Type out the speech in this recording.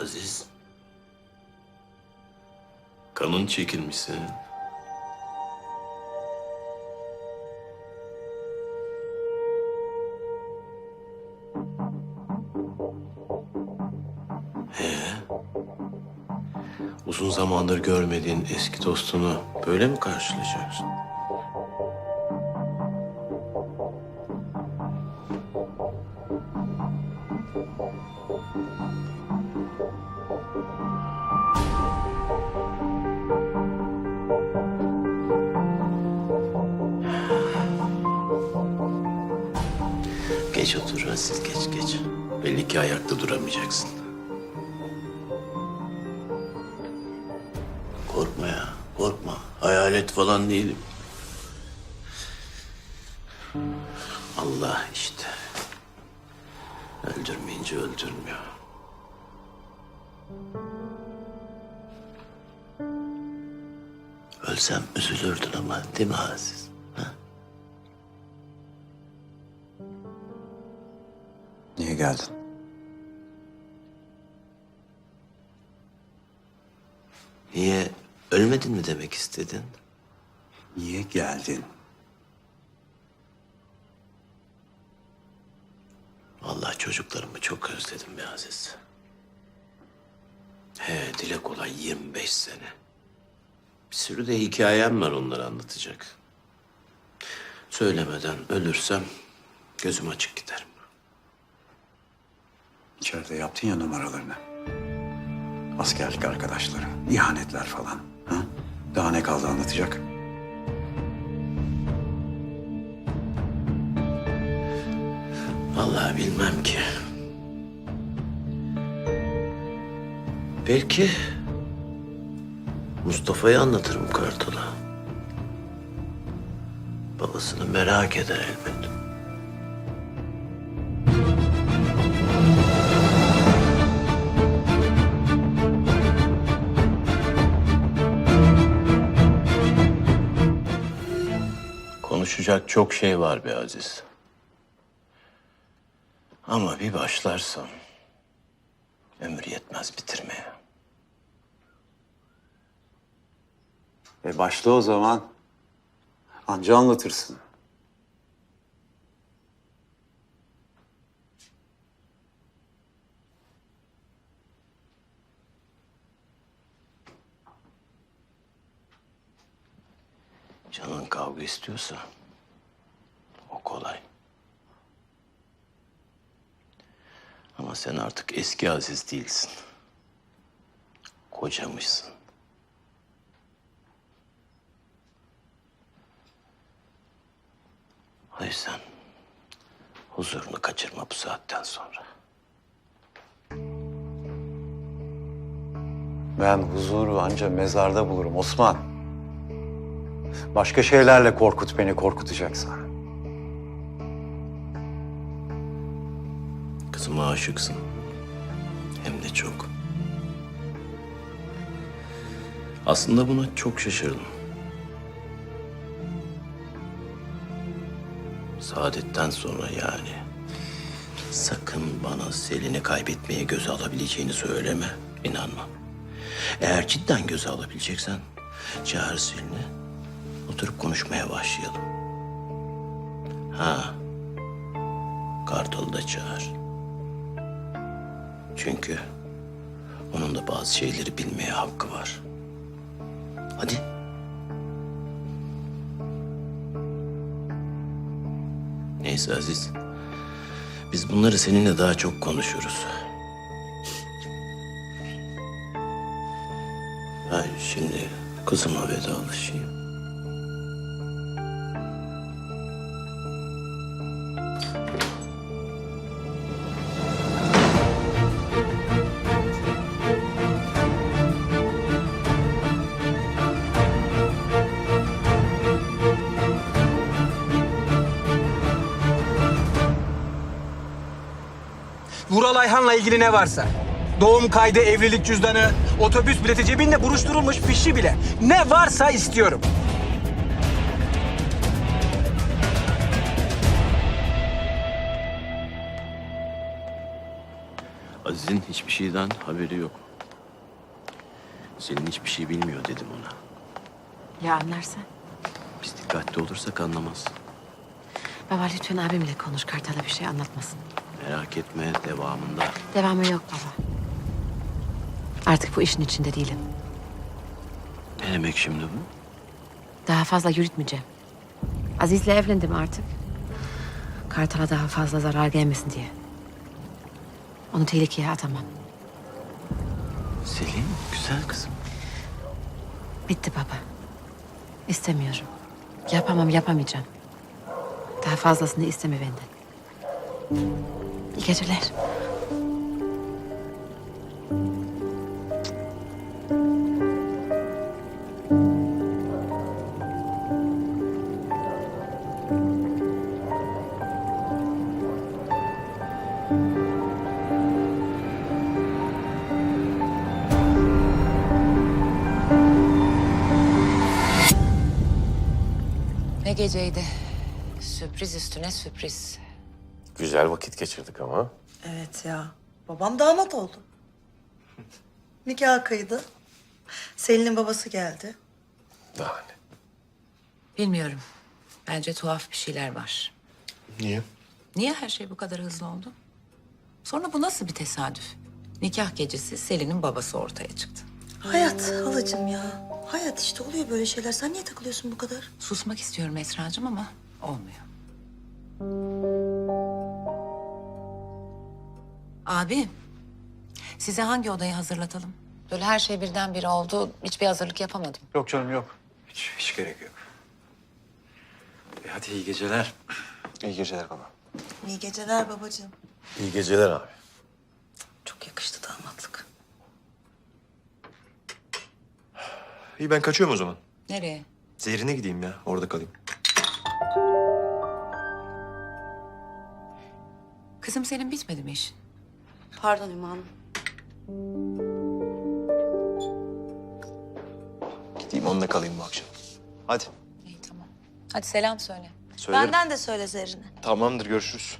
Aziz. Kanın çekilmiş senin. Uzun zamandır görmediğin eski dostunu böyle mi karşılayacaksın? Geç otur Aziz, geç geç. Belli ki ayakta duramayacaksın. Korkma ya, korkma. Hayalet falan değilim. Allah işte. Öldürmeyince öldürmüyor. Ölsem üzülürdün ama değil mi Aziz? Ha? Niye geldin? Niye ölmedin mi demek istedin? Niye geldin? Vallahi çocuklarımı çok özledim be Aziz. He dile kolay 25 sene. Bir sürü de hikayem var onları anlatacak. Söylemeden ölürsem gözüm açık giderim. İçeride yaptın ya numaralarını. Askerlik arkadaşları, ihanetler falan. Ha? Daha ne kaldı anlatacak? Vallahi bilmem ki. Belki Mustafa'yı anlatırım Kartal'a. Babasını merak eder elbet. Konuşacak çok şey var be Aziz. Ama bir başlarsam ömür yetmez bitirmeye. E başla o zaman. Anca anlatırsın. Canın kavga istiyorsa o kolay. Ama sen artık eski Aziz değilsin. Kocamışsın. O yüzden huzurunu kaçırma bu saatten sonra. Ben huzuru anca mezarda bulurum Osman. Başka şeylerle korkut beni korkutacaksan. Kızıma aşıksın. Hem de çok. Aslında buna çok şaşırdım. Saadetten sonra yani. Sakın bana Selin'i kaybetmeye göze alabileceğini söyleme. İnanmam. Eğer cidden göze alabileceksen çağır Selin'i. Oturup konuşmaya başlayalım. Ha. Kartal'ı da çağır. Çünkü onun da bazı şeyleri bilmeye hakkı var. Hadi. Neyse Aziz. Biz bunları seninle daha çok konuşuruz. Ben şimdi kızıma vedalaşayım. Vural Ayhan'la ilgili ne varsa. Doğum kaydı, evlilik cüzdanı, otobüs bileti cebinde buruşturulmuş fişi bile. Ne varsa istiyorum. Aziz'in hiçbir şeyden haberi yok. Senin hiçbir şey bilmiyor dedim ona. Ya anlarsa? Biz dikkatli olursak anlamaz. Baba lütfen abimle konuş. Kartal'a bir şey anlatmasın. Merak etme devamında. Devamı yok baba. Artık bu işin içinde değilim. Ne demek şimdi bu? Daha fazla yürütmeyeceğim. Aziz'le evlendim artık. Kartal'a daha fazla zarar gelmesin diye. Onu tehlikeye atamam. Selin güzel kızım. Bitti baba. İstemiyorum. Yapamam, yapamayacağım. Daha fazlasını isteme benden. İyi geceler. Ne geceydi? Sürpriz üstüne sürpriz. Güzel vakit geçirdik ama. Evet ya. Babam damat oldu. Nikah kıydı. Selin'in babası geldi. Daha ne? Bilmiyorum. Bence tuhaf bir şeyler var. Niye? Niye her şey bu kadar hızlı oldu? Sonra bu nasıl bir tesadüf? Nikah gecesi Selin'in babası ortaya çıktı. Hayat halacığım ya. Hayat işte oluyor böyle şeyler. Sen niye takılıyorsun bu kadar? Susmak istiyorum Esra'cığım ama olmuyor. Abi, size hangi odayı hazırlatalım? Böyle her şey birdenbire oldu. Hiçbir hazırlık yapamadım. Yok canım yok. Hiç, hiç gerek yok. E hadi iyi geceler. İyi geceler baba. İyi geceler babacığım. İyi geceler abi. Çok yakıştı damatlık. İyi ben kaçıyorum o zaman. Nereye? Zehrine gideyim ya. Orada kalayım. Kızım senin bitmedi mi işin? Pardon Ümmü Hanım. Gideyim onunla kalayım bu akşam. Hadi. İyi tamam. Hadi selam söyle. Söylerim. Benden de söyle Zerrin'e. Tamamdır görüşürüz.